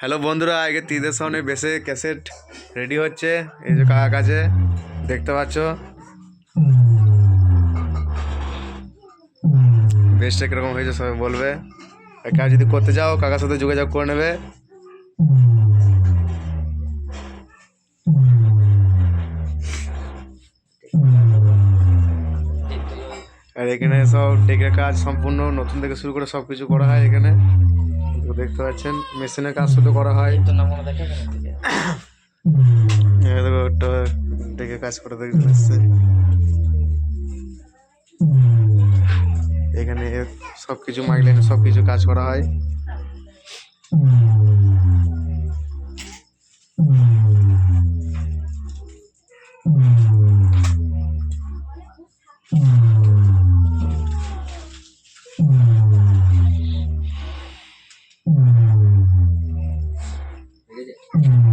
Hello বন্ধুরা, আগে তিদের সামনে বেসে ক্যাসেট রেডি হচ্ছে। এই যে কাকা কাছে, দেখতে পাচ্ছ? বেসটা কীরকম হয়েছে, সবাই বলবে। কাজ যদি করতে চাও কাকার সাথে যোগাযোগ করে নেবে। আর এখানে সব ডেকের কাজ সম্পূর্ণ নতুন থেকে শুরু করে সব কিছু করা হয় এখানে। দেখতে পাচ্ছেন মেশিনের কাজ শুধু করা হয়। এই দেখো একটা ডেকে কাজ করে দেখতে এসছে এখানে সব কিছু মাইলেন সব কিছু কাজ করা হয়। Mm-hmm.